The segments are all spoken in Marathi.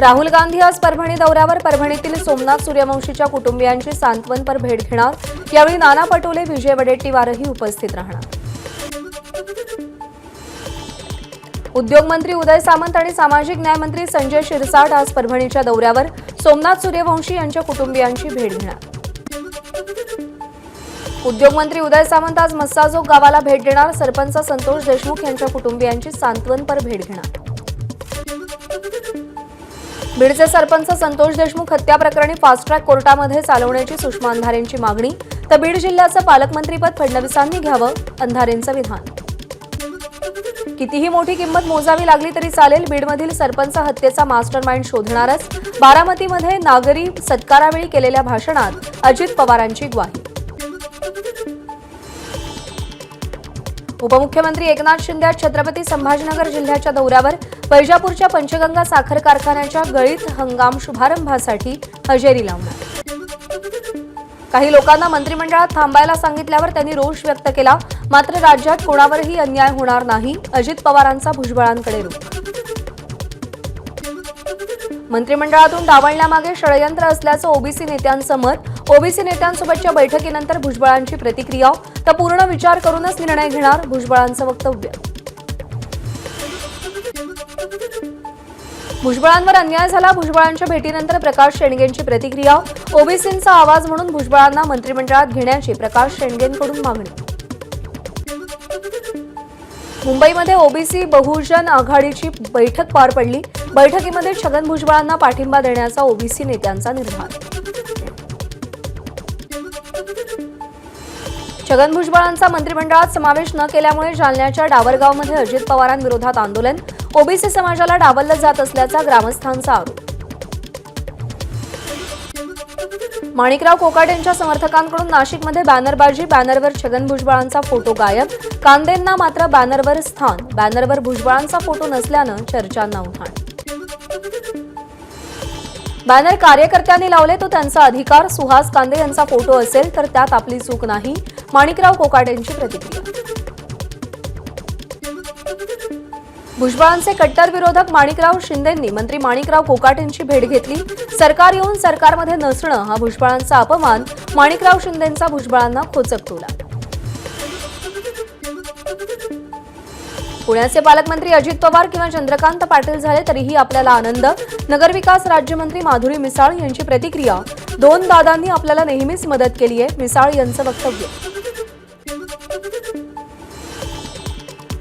राहुल गांधी आज परभणी दौऱ्यावर. परभणीतील सोमनाथ सूर्यवंशीच्या कुटुंबियांची सांत्वनपर भेट घेणार. यावेळी नाना पटोले विजय वडेट्टीवारही उपस्थित राहणार. उद्योगमंत्री उदय सामंत आणि सामाजिक न्यायमंत्री संजय शिरसाट आज परभणीच्या दौऱ्यावर. सोमनाथ सूर्यवंशी यांच्या कुटुंबियांची भेट घेणार. उद्योगमंत्री उदय सामंत आज मस्साजोग गावाला भेट देणार. सरपंच संतोष देशमुख यांच्या कुटुंबियांची सांत्वनपर भेट घेणार. बीडचे सरपंच संतोष देशमुख हत्या प्रकरणी फास्ट ट्रॅक कोर्टामध्ये चालवण्याची सुषमा अंधारेंची मागणी तर बीड जिल्ह्याचं पालकमंत्रीपद फडणवीसांनी घ्यावं अंधारेंचं विधान. कितीही मोठी किंमत मोजावी लागली तरी चालेल बीडमधील सरपंच हत्येचा मास्टर माइंड शोधणारच. बारामतीमध्ये नागरी सत्कारावेळी केलेल्या भाषणात अजित पवारांची ग्वाही. उपमुख्यमंत्री एकनाथ शिंदे छत्रपती संभाजीनगर जिल्ह्याच्या दौऱ्यावर वैजापूरच्या पंचगंगा साखर कारखान्याच्या गळीत हंगाम शुभारंभासाठी हजेरी लावणार काही लोकांना मंत्रिमंडळात थांबायला सांगितल्यावर त्यांनी रोष व्यक्त केला. मात्र राज्यात कोणावरही अन्याय होणार नाही अजित पवारांचा भुजबळांकडे रुख मंत्रिमंडळातून डावलण्यामागे षडयंत्र असल्याचं ओबीसी नेत्यांचं मत ओबीसी नेत्यांसोबतच्या बैठकीनंतर भुजबळांची प्रतिक्रिया तर पूर्ण विचार करूनच निर्णय घेणार भुजबळांचं वक्तव्य. भुजबळांवर अन्याय झाला. भुजबळांच्या भेटीनंतर प्रकाश शेंडगेंची प्रतिक्रिया. ओबीसींचा आवाज म्हणून भुजबळांना मंत्रिमंडळात घेण्याची प्रकाश शेंडगेंकडून मागणी. मुंबईमध्ये ओबीसी बहुजन आघाडीची बैठक पार पडली. बैठकीमध्ये छगन भुजबळांना पाठिंबा देण्याचा ओबीसी नेत्यांचा निर्धार. छगन भुजबळांचा मंत्रिमंडळात समावेश न केल्यामुळे जालन्याच्या डावरगावमध्ये अजित पवारांविरोधात आंदोलन. ओबीसी समाजाला डावललं जात असल्याचा ग्रामस्थांचा आरोप. माणिकराव कोकाट यांच्या समर्थकांकडून नाशिकमध्ये बॅनरबाजी बॅनरवर छगन भुजबळांचा फोटो गायब. कांदेंना मात्र बॅनरवर स्थान बॅनरवर भुजबळांचा फोटो नसल्यानं चर्चांना उधाण बॅनर कार्यकर्त्यांनी लावले तो त्यांचा अधिकार. सुहास कांदे यांचा फोटो असेल तर त्यात आपली चूक नाही. माणिकराव कोकाट यांची प्रतिक्रिया. भुजबळांचे कट्टर विरोधक माणिकराव शिंदेंनी मंत्री माणिकराव कोकाटेंची भेट घेतली. सरकार येऊन सरकारमध्ये नसणं हा भुजबळांचा अपमान. माणिकराव शिंदेंचा भुजबळांना खोचकटोला पुण्याचे पालकमंत्री अजित पवार किंवा चंद्रकांत पाटील झाले तरीही आपल्याला आनंद. नगरविकास राज्यमंत्री माधुरी मिसाळ यांची प्रतिक्रिया. दोन दादांनी आपल्याला नेहमीच मदत केली आहे मिसाळ यांचं वक्तव्य.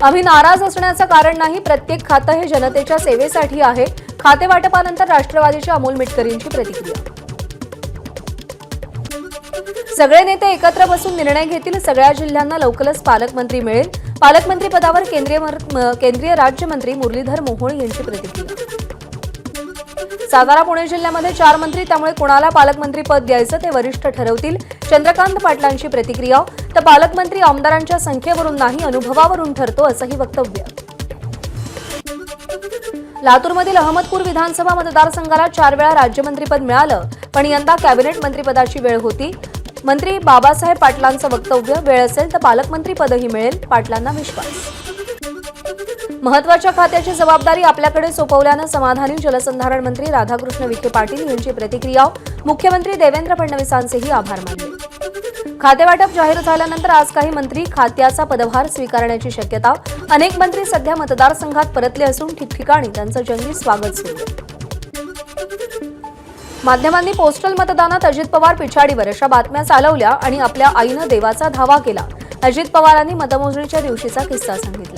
आम्ही नाराज असण्याचं कारण नाही प्रत्येक खातं हे जनतेच्या सेवेसाठी आहे. खाते वाटपानंतर राष्ट्रवादीच्या अमोल मिटकरींची प्रतिक्रिया. सगळे नेते एकत्र बसून निर्णय घेतील सगळ्या जिल्ह्यांना लवकरच पालकमंत्री मिळेल. पालकमंत्री पदावर केंद्रीय केंद्रीय राज्यमंत्री मुरलीधर मोहोळ यांची प्रतिक्रिया. सातारा पुणे जिल्ह्यामध्ये चार मंत्री त्यामुळे कोणाला पालकमंत्री पद द्यायचं ते वरिष्ठ ठरवतील. चंद्रकांत पाटलांची प्रतिक्रिया तर पालकमंत्री आमदारांच्या संख्येवरून नाही अनुभवावरून ठरतो असंही वक्तव्य. लातूरमधील अहमदपूर विधानसभा मतदारसंघाला चार वेळा राज्यमंत्रीपद मिळालं पण यंदा कॅबिनेट मंत्रीपदाची वेळ होती. मंत्री बाबासाहेब पाटलांचं वक्तव्य वेळ असेल तर पालकमंत्रीपदही मिळेल पाटलांना विश्वास. महत्त्वाच्या खात्याची जबाबदारी आपल्याकडे सोपवल्यानं समाधानी जलसंधारण मंत्री राधाकृष्ण विखे पाटील यांची प्रतिक्रिया मुख्यमंत्री देवेंद्र फडणवीसांचेही आभार मानले. खातेवाटप जाहीर झाल्यानंतर आज काही मंत्री खात्याचा पदभार स्वीकारण्याची शक्यता अनेक मंत्री सध्या मतदारसंघात परतले असून ठिकठिकाणी त्यांचं जंगी स्वागत सुरू. माध्यमांनी पोस्टल मतदानात अजित पवार पिछाडीवर अशा बातम्या चालवल्या आणि आपल्या आईनं देवाचा धावा केला. अजित पवारांनी मतमोजणीच्या दिवशीचा किस्सा सांगितला.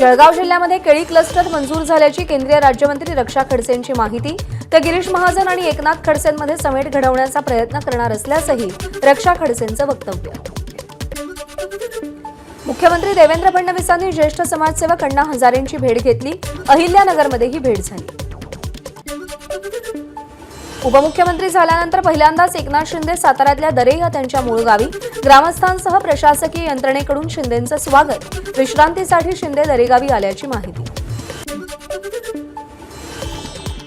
जळगाव जिल्ह्यामध्ये केळी क्लस्टर मंजूर झाल्याची केंद्रीय राज्यमंत्री रक्षा खडसेंची माहिती. तर गिरीश महाजन आणि एकनाथ खडसेंमध्ये समेट घडवण्याचा प्रयत्न करणार असल्याचंही रक्षा खडसेंचं वक्तव्य. मुख्यमंत्री देवेंद्र फडणवीसांनी ज्येष्ठ समाजसेवक अण्णा हजारेंची भेट घेतली. अहिल्यानगरमध्ये ही भेट झाली. उपमुख्यमंत्री झाल्यानंतर पहिल्यांदाच एकनाथ शिंदे साताऱ्यातल्या दरे या त्यांच्या मूळ गावी ग्रामस्थांसह प्रशासकीय यंत्रणेकडून शिंदेंचं स्वागत. विश्रांतीसाठी शिंदे दरेगावी आल्याची माहिती.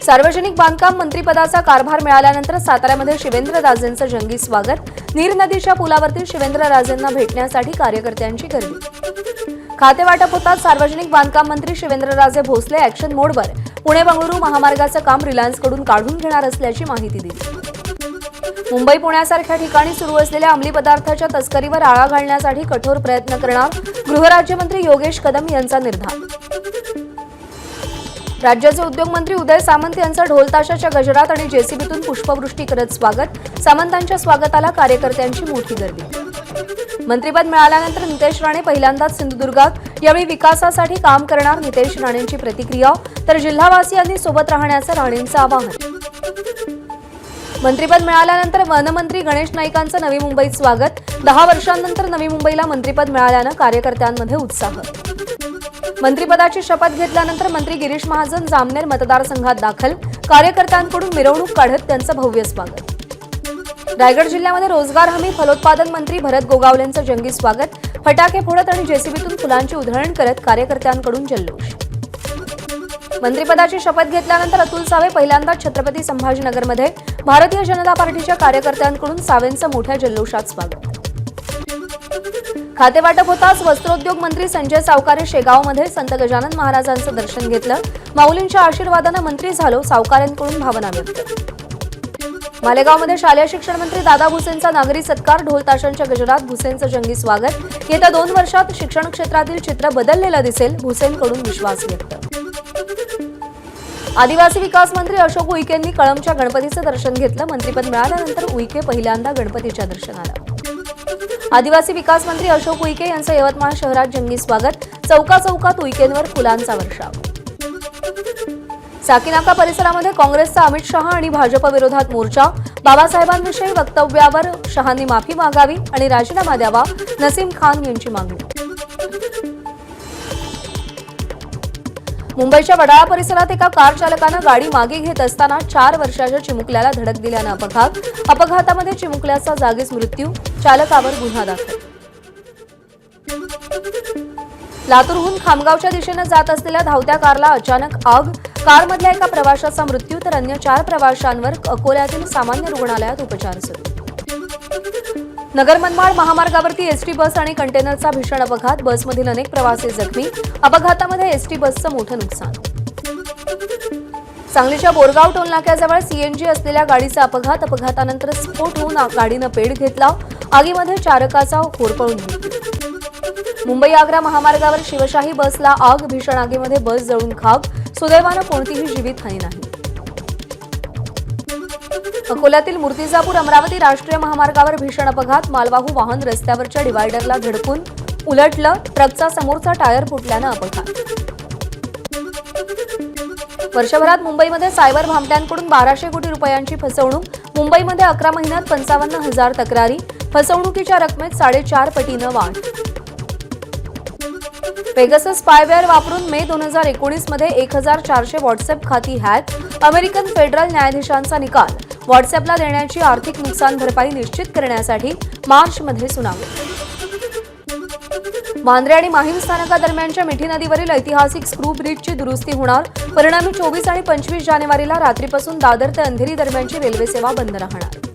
सार्वजनिक बांधकाम मंत्रीपदाचा कारभार मिळाल्यानंतर साताऱ्यामध्ये शिवेंद्रराजेंचं जंगी स्वागत. नीर नदीच्या पुलावरती शिवेंद्रराजेंना भेटण्यासाठी कार्यकर्त्यांची गर्दी. खातेवाटप होताच सार्वजनिक बांधकाम मंत्री शिवेंद्रराजे भोसले ऍक्शन मोडवर पुणे बंगळुरू महामार्गाचं काम रिलायन्सकडून काढून घेणार असल्याची माहिती दिली. मुंबई पुण्यासारख्या ठिकाणी सुरू असलेल्या अंमली पदार्थाच्या तस्करीवर आळा घालण्यासाठी कठोर प्रयत्न करणार गृहराज्यमंत्री योगेश कदम यांचा निर्धार. राज्याचे उद्योगमंत्री उदय सामंत यांचं ढोलताशाच्या गजरात आणि जेसीबीतून पुष्पवृष्टी करत स्वागत सामंतांच्या स्वागताला कार्यकर्त्यांची मोठी गर्दी. मंत्रीपद मिळाल्यानंतर नितेश राणे पहिल्यांदाच सिंधुदुर्गात यावेळी विकासासाठी काम करणार नितेश राणेंची प्रतिक्रिया तर जिल्हावासियांनी सोबत राहण्याचं राणेंचं आवाहन. मंत्रीपद मिळाल्यानंतर वनमंत्री गणेश नाईकांचं नवी मुंबईत स्वागत. दहा वर्षांनंतर नवी मुंबईला मंत्रीपद मिळाल्यानं कार्यकर्त्यांमध्ये उत्साह. मंत्रिपदाची शपथ घेतल्यानंतर मंत्री गिरीश महाजन जामनेर मतदारसंघात दाखल. कार्यकर्त्यांकडून मिरवणूक काढत त्यांचं भव्य स्वागत. रायगड जिल्ह्यामध्ये रोजगार हमी फलोत्पादन मंत्री भरत गोगावलेंचं जंगी स्वागत. फटाके फोडत आणि जेसीबीतून फुलांची उधळण करत कार्यकर्त्यांकडून जल्लोष. मंत्रिपदाची शपथ घेतल्यानंतर अतुल सावे पहिल्यांदाच छत्रपती संभाजीनगरमध्ये भारतीय जनता पार्टीच्या कार्यकर्त्यांकडून सावेंचं मोठ्या जल्लोषात स्वागत. खातेवाटप होताच वस्त्रोद्योग मंत्री संजय सावकारे शेगावमध्ये संत गजानन महाराजांचं दर्शन घेतलं. माऊलींच्या आशीर्वादानं मंत्री झालो सावकाऱ्यांकडून भावना व्यक्त. मालेगावमध्ये शालेय शिक्षण मंत्री दादा भुसेंचा नागरी सत्कार ढोल ताशांच्या गजरात भुसेंचं जंगी स्वागत. येत्या दोन वर्षात शिक्षण क्षेत्रातील चित्र बदललेलं दिसेल भुसेंकडून विश्वास व्यक्त. आदिवासी विकास मंत्री अशोक उईकेंनी कळमच्या गणपतीचं दर्शन घेतलं. मंत्रीपद मिळाल्यानंतर उईके पहिल्यांदा गणपतीच्या दर्शनाला. आदिवासी विकास मंत्री अशोक उईके यांचं यवतमाळ शहरात जंगी स्वागत. चौका चौकात उईकेंवर फुलांचा वर्षाव. साकीनाका परिसरामध्ये काँग्रेसचा अमित शहा आणि भाजप विरोधात मोर्चा. बाबासाहेबांविषयी वक्तव्यावर शहांनी माफी मागावी आणि राजीनामा द्यावा नसीम खान यांची मागणी. मुंबईच्या वडाळा परिसरात एका कार चालकानं गाडी मागे घेत असताना चार वर्षाच्या चिमुकल्याला धडक दिल्यानं अपघात. अपघातामध्ये चिमुकल्याचा जागीच मृत्यू. चालकावर गुन्हा दाखल. लातूरहून खामगावच्या दिशेनं जात असलेल्या धावत्या कारला अचानक आग कारमधल्या एका प्रवाशाचा मृत्यू तर अन्य चार प्रवाशांवर अकोल्यातील सामान्य रुग्णालयात उपचार सुरू. नगर मनमाड महामार्गावरती एसटी बस आणि कंटेनरचा भीषण अपघात. बसमधील अनेक प्रवासी जखमी. अपघातामध्ये एसटी बसचं मोठं नुकसान. सांगलीच्या बोरगाव टोलनाक्याजवळ सीएनजी असलेल्या गाडीचा अपघात. अपघातानंतर स्फोट होऊन गाडीनं पेट घेतला. आगीमध्ये चालकाचा होरपळून मुंबई आग्रा महामार्गावर शिवशाही बसला आग. भीषण आगीमध्ये बस जळून खाक. सुदैवानं कोणतीही जीवितहानी नाही. अकोल्यातील मूर्तिजापूर अमरावती राष्ट्रीय महामार्गावर भीषण अपघात मालवाहू वाहन रस्त्यावरच्या डिवायडरला धडकून उलटलं ट्रकचा समोरचा टायर फुटल्यानं अपघात. वर्षभरात मुंबईमध्ये सायबर भामट्यांकडून बाराशे कोटी रुपयांची फसवणूक मुंबईमध्ये अकरा महिन्यात पंचावन्न हजार तक्रारी फसवणुकीच्या रकमेत साडेचार पटीनं वाढ. पेगसस स्पायवेअर वापरून मे दोन हजार एकोणीसमध्ये एक हजार चारशे व्हॉट्सअप खाती हॅक अमेरिकन फेडरल न्यायाधीशांचा निकाल. व्हॉट्सअपला देण्याची आर्थिक नुकसान भरपाई निश्चित करण्यासाठी मार्चमध्ये सुनावणी. मांद्रे आणि माहीम स्थानकादरम्यानच्या मिठी नदीवरील ऐतिहासिक स्क्रू ब्रिजची दुरुस्ती होणार. परिणामी चोवीस आणि पंचवीस जानेवारीला रात्रीपासून दादर ते अंधेरी दरम्यानची रेल्वे सेवा बंद राहणार.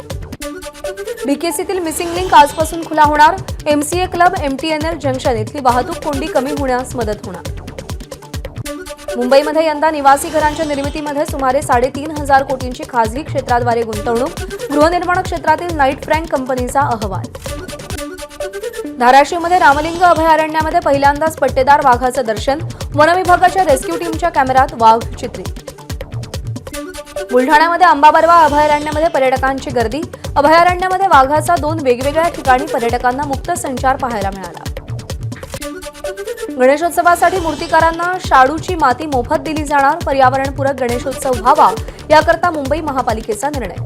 बीकेसीतील मिसिंग लिंक आजपासून खुला होणार. एमसीए क्लब एमटीएनएल जंक्शन इथली वाहतूक कोंडी कमी होण्यास मदत होणार. मुंबईमध्ये यंदा निवासी घरांच्या निर्मितीमध्ये सुमारे साडेतीन हजार कोटींची खासगी क्षेत्राद्वारे गुंतवणूक. गृहनिर्माण क्षेत्रातील नाईट फ्रँक कंपनीचा अहवाल. धाराशिवमध्ये रामलिंग अभयारण्यामध्ये पहिल्यांदाच पट्टेदार वाघाचं दर्शन. वनविभागाच्या रेस्क्यू टीमच्या कॅमेरात वाघ चित्रित बुलढाण्यामध्ये अंबाबरवा अभयारण्यामध्ये पर्यटकांची गर्दी. अभयारण्यामध्ये वाघाचा दोन वेगवेगळ्या ठिकाणी पर्यटकांना मुक्त संचार पाहायला मिळाला. गणेशोत्सवासाठी मूर्तिकारांना शाडूची माती मोफत दिली जाणार पर्यावरणपूरक गणेशोत्सव व्हावा याकरता मुंबई महापालिकेचा निर्णय.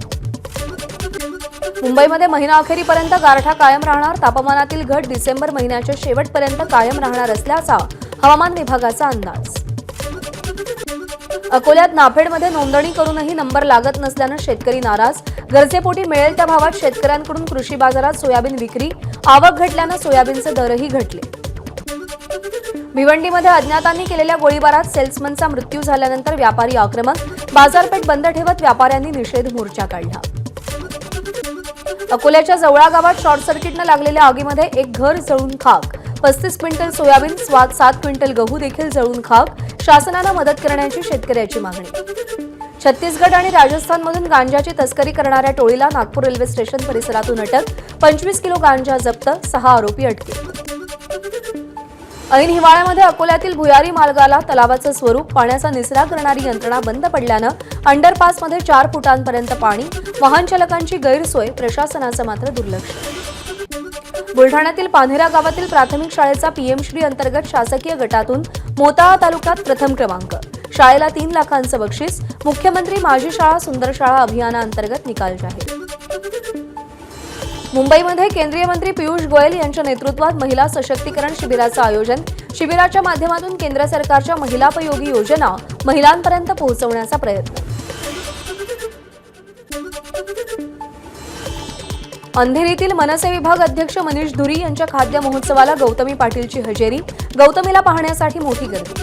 मुंबईमध्ये महिना अखेरीपर्यंत गारठा कायम राहणार तापमानातील घट डिसेंबर महिन्याच्या शेवटपर्यंत कायम राहणार असल्याचा हवामान विभागाचा अंदाज. अकोल्यात नाफेडमध्ये नोंदणी करूनही नंबर लागत नसल्यानं शेतकरी नाराज. गरजेपोटी मिळेल त्या भावात शेतकऱ्यांकडून कृषी बाजारात सोयाबीन विक्री. आवक घटल्यानं सोयाबीनचे दरही घटले. भिवंडीमध्ये अज्ञातांनी केलेल्या गोळीबारात सेल्समनचा मृत्यू झाल्यानंतर व्यापारी आक्रमक. बाजारपेठ बंद ठेवत व्यापाऱ्यांनी निषेध मोर्चा काढला. अकोल्याच्या जवळा गावात शॉर्ट सर्किटनं लागलेल्या आगीमध्ये एक घर जळून खाक. पस्तीस क्विंटल सोयाबीन स्वाद सात क्विंटल गहू देखील जळून खाक. शासनानं मदत करण्याची शेतकऱ्याची मागणी. छत्तीसगड आणि राजस्थानमधून गांजाची तस्करी करणाऱ्या टोळीला नागपूर रेल्वे स्टेशन परिसरातून अटक पंचवीस किलो गांजा जप्त सहा आरोपी अटके. ऐन हिवाळ्यामध्ये अकोल्यातील भुयारी मार्गाला तलावाचं स्वरूप पाण्याचा निचरा करणारी यंत्रणा बंद पडल्यानं अंडरपासमध्ये चार फुटांपर्यंत पाणी वाहनचालकांची गैरसोय प्रशासनाचं मात्र दुर्लक्ष. बुलढाण्यातील पान्हेरा गावातील प्राथमिक शाळेचा पीएमश्री अंतर्गत शासकीय गटातून मोताळा तालुक्यात प्रथम क्रमांक. शाळेला तीन लाखांचं बक्षीस मुख्यमंत्री माझी शाळा सुंदर शाळा अभियानाअंतर्गत निकाल जाहीर. मुंबईमध्ये केंद्रीय मंत्री पियुष गोयल यांच्या नेतृत्वात महिला सशक्तीकरण शिबिराचं आयोजन शिबिराच्या माध्यमातून केंद्र सरकारच्या महिलापयोगी योजना महिलांपर्यंत पोहोचवण्याचा प्रयत्न. अंधेरीतील मनसे विभाग अध्यक्ष मनीष धुरी यांच्या खाद्य महोत्सवाला गौतमी पाटीलची हजेरी. गौतमीला पाहण्यासाठी मोठी गर्दी.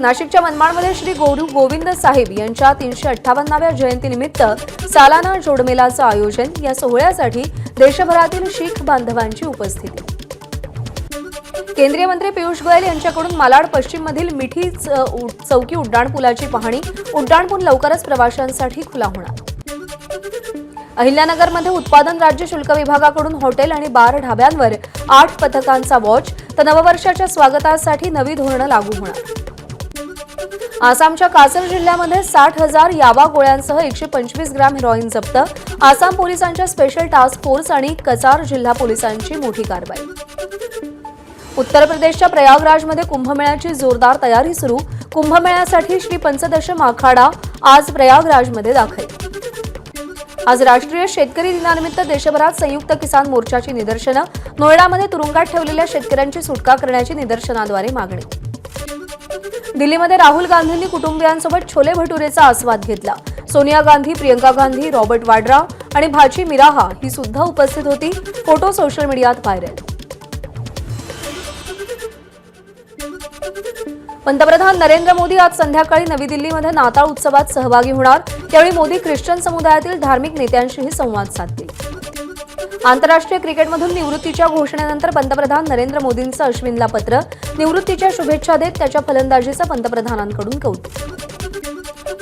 नाशिकच्या मनमाडमध्ये श्री गोरू गोविंद साहेब यांच्या तीनशे अठ्ठावन्नाव्या जयंतीनिमित्त सालाना जोडमेलाचं आयोजन या सोहळ्यासाठी देशभरातील शीख बांधवांची उपस्थिती. केंद्रीय मंत्री पियुष गोयल यांच्याकडून मालाड पश्चिममधील मिठी उ- चौकी उड्डाणपुलाची पाहणी. उड्डाणपूल लवकरच प्रवाशांसाठी खुला होणार. अहिल्यानगरमध्ये उत्पादन राज्य शुल्क विभागाकडून हॉटेल आणि बार ढाब्यांवर आठ पथकांचा वॉच तर नववर्षाच्या स्वागतासाठी नवी धोरणं लागू होणार. आसामच्या कासर जिल्ह्यामध्ये साठ हजार यावा गोळ्यांसह एकशे पंचवीस ग्रॅम हेरॉईन जप्त. आसाम पोलिसांच्या स्पेशल टास्क फोर्स आणि कचार जिल्हा पोलिसांची मोठी कारवाई. उत्तर प्रदेशच्या प्रयागराजमध्ये कुंभमेळ्याची जोरदार तयारी सुरू. कुंभमेळ्यासाठी श्री पंचदश आखाडा आज प्रयागराजमध्ये दाखल. आज राष्ट्रीय शेतकरी दिनानिमित्त देशभरात संयुक्त किसान मोर्चाची निदर्शनं. नोएडामध्ये तुरुंगात ठेवलेल्या शेतकऱ्यांची सुटका करण्याची निदर्शनाद्वारे मागणी. दिल्लीमध्ये राहुल गांधींनी कुटुंबियांसोबत छोले भटुरेचा आस्वाद घेतला. सोनिया गांधी प्रियंका गांधी रॉबर्ट वाड्रा आणि भाची मिराहा ही सुद्धा उपस्थित होती. फोटो सोशल मीडियात व्हायरल. पंतप्रधान नरेंद्र मोदी आज संध्याकाळी नवी दिल्लीमध्ये नाताळ उत्सवात सहभागी होणार. त्यावेळी मोदी ख्रिश्चन समुदायातील धार्मिक नेत्यांशीही संवाद साधतील. आंतरराष्ट्रीय क्रिकेटमधून निवृत्तीच्या घोषणेनंतर पंतप्रधान नरेंद्र मोदींचं अश्विनला पत्र. निवृत्तीच्या शुभेच्छा देत त्याच्या फलंदाजीचं पंतप्रधानांकडून कौतुक.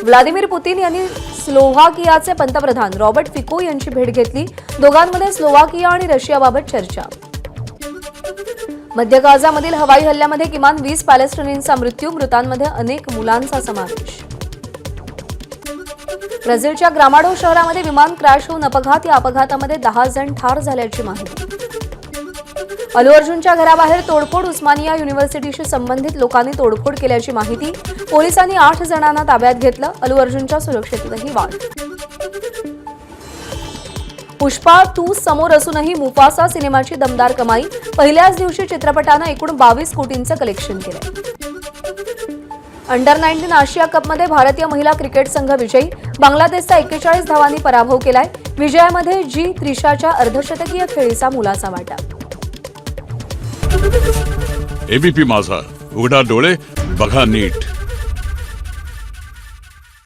व्लादिमीर पुतीन यांनी स्लोव्हाकियाचे पंतप्रधान रॉबर्ट फिको यांची भेट घेतली. दोघांमध्ये स्लोव्हाकिया आणि रशियाबाबत चर्चा. मध्य गाझामधील हवाई हल्ल्यामध्ये किमान वीस पॅलेस्टिनींचा मृत्यू मृतांमध्ये अनेक मुलांचा समावेश. ब्राझीलच्या ग्रामाडो शहरामध्ये विमान क्रॅश होऊन अपघात या अपघातामध्ये दहा जण ठार झाल्याची माहिती. अलू अर्जुनच्या घराबाहेर तोडफोड उस्मानिया युनिव्हर्सिटीशी संबंधित लोकांनी तोडफोड केल्याची माहिती पोलिसांनी आठ जणांना ताब्यात घेतलं. अलू अर्जुनच्या सुरक्षेतही वाढ. पुष्पा टू समोर असूनही मुफासा सिनेमाची दमदार कमाई. पहिल्याच दिवशी चित्रपटानं एकूण बावीस कोटींचं कलेक्शन केलंय अंडर नाईन्टीन आशिया कपमध्ये भारतीय महिला क्रिकेट संघ विजयी. बांगलादेशचा एक्केचाळीस धावांनी पराभव केलाय. विजयामध्ये जी त्रिशाच्या अर्धशतकीय खेळीचा मुलाचा वाटा. एबीपी माझा. उघडा डोळे बघा नीट.